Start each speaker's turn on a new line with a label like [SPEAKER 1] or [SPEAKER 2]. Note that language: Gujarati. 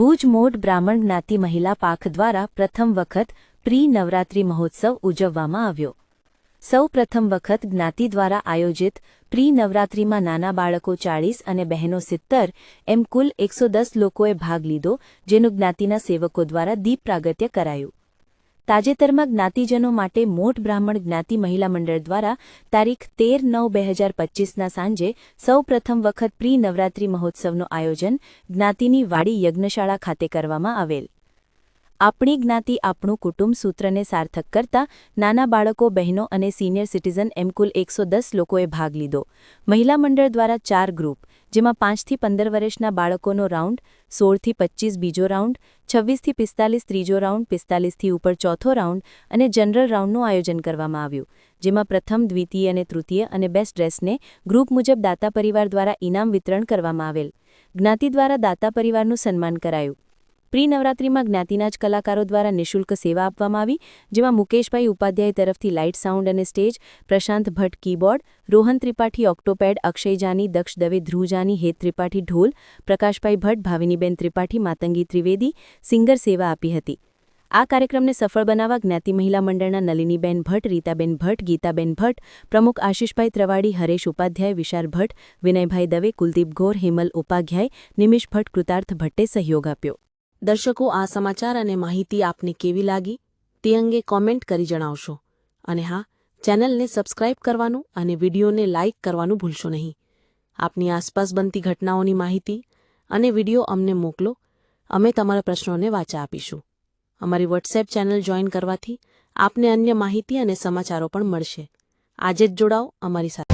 [SPEAKER 1] ભુજ મોઢ બ્રાહ્મણ જ્ઞાતિ મહિલા પાખ દ્વારા પ્રથમ વખત પ્રી નવરાત્રિ મહોત્સવ ઉજવવામાં આવ્યો. સૌ પ્રથમ વખત જ્ઞાતિ દ્વારા આયોજિત પ્રી નવરાત્રિમાં નાના બાળકો ચાળીસ અને બહેનો સિત્તર, એમ કુલ એકસો લોકોએ ભાગ લીધો, જેનું જ્ઞાતિના સેવકો દ્વારા દીપ પ્રાગત્ય કરાયું. તાજેતરમાં જ્ઞાતિજનો માટે મોટ બ્રાહ્મણ જ્ઞાતિ મહિલા મંડળ દ્વારા તારીખ તેર નવ બે હજાર પચ્ચીસના સાંજે સૌ પ્રથમ વખત પ્રી નવરાત્રિ મહોત્સવનું આયોજન જ્ઞાતિની વાડી યજ્ઞશાળા ખાતે કરવામાં આવેલ. આપણી જ્ઞાતિ આપણું કુટુંબ સૂત્રને સાર્થક કરતા નાના બાળકો, બહેનો અને સિનિયર સિટીઝન એમ કુલ એકસો લોકોએ ભાગ લીધો. મહિલા મંડળ દ્વારા ચાર ગ્રુપ જેમાં પાંચથી પંદર વર્ષના બાળકોનો રાઉન્ડ, સોળથી પચ્ચીસ બીજો રાઉન્ડ, છવ્વીસથી પિસ્તાલીસ ત્રીજો રાઉન્ડ, પિસ્તાલીસથી ઉપર ચોથો રાઉન્ડ અને જનરલ રાઉન્ડનું આયોજન કરવામાં આવ્યું, જેમાં પ્રથમ, દ્વિતીય અને તૃતીય અને બેસ્ટ ડ્રેસને ગ્રુપ મુજબ દાતા પરિવાર દ્વારા ઇનામ વિતરણ કરવામાં આવેલ. જ્ઞાતિ દ્વારા દાતા પરિવારનું સન્માન કરાયું. પ્રી નવરાત્રિમાં જ્ઞાતિના જ કલાકારો દ્વારા નિઃશુલ્ક સેવા આપવામાં આવી, જેમાં મુકેશભાઈ ઉપાધ્યાય તરફથી લાઇટ સાઉન્ડ અને stage, Prashant Bhatt keyboard, Rohan Tripathi octopad, Akshay Jani, Daksh Dave Dhrujani Het Tripathi ઢોલ, પ્રકાશભાઈ ભટ્ટ, ભાવિનીબેન ત્રિપાઠી, માતંગી ત્રિવેદી, સિંગર સેવા આપી હતી. આ કાર્યક્રમને સફળ બનાવવા જ્ઞાતિ મહિલા મંડળના નલિનીબેન ભટ્ટ, રીતાબેન ભટ્ટ, ગીતાબેન ભટ્ટ, પ્રમુખ આશિષભાઈ ત્રવાડી, હરેશ ઉપાધ્યાય, વિશાલ ભટ્ટ, વિનયભાઈ દવે, કુલદીપ ઘોર હેમલ ઉપાધ્યાય, નિમિષ ભટ્ટ, કૃતાર્થ ભટ્ટે સહયોગ આપ્યો.
[SPEAKER 2] દર્શકો આ સમાચાર અને માહિતી આપને કેવી લાગી તે અંગે કોમેન્ટ કરી જણાવશો. અને હા, ચેનલને સબસ્ક્રાઇબ કરવાનું અને વિડીયોને લાઇક કરવાનું ભૂલશો નહીં. આપની આસપાસ બનતી ઘટનાઓની માહિતી અને વીડિયો અમને મોકલો, અમે તમારા પ્રશ્નોને વાચા આપીશું. અમારી વોટ્સએપ ચેનલ જોઈન કરવાથી આપને અન્ય માહિતી અને સમાચારો પણ મળશે. આજે જ જોડાઓ અમારી સાથે.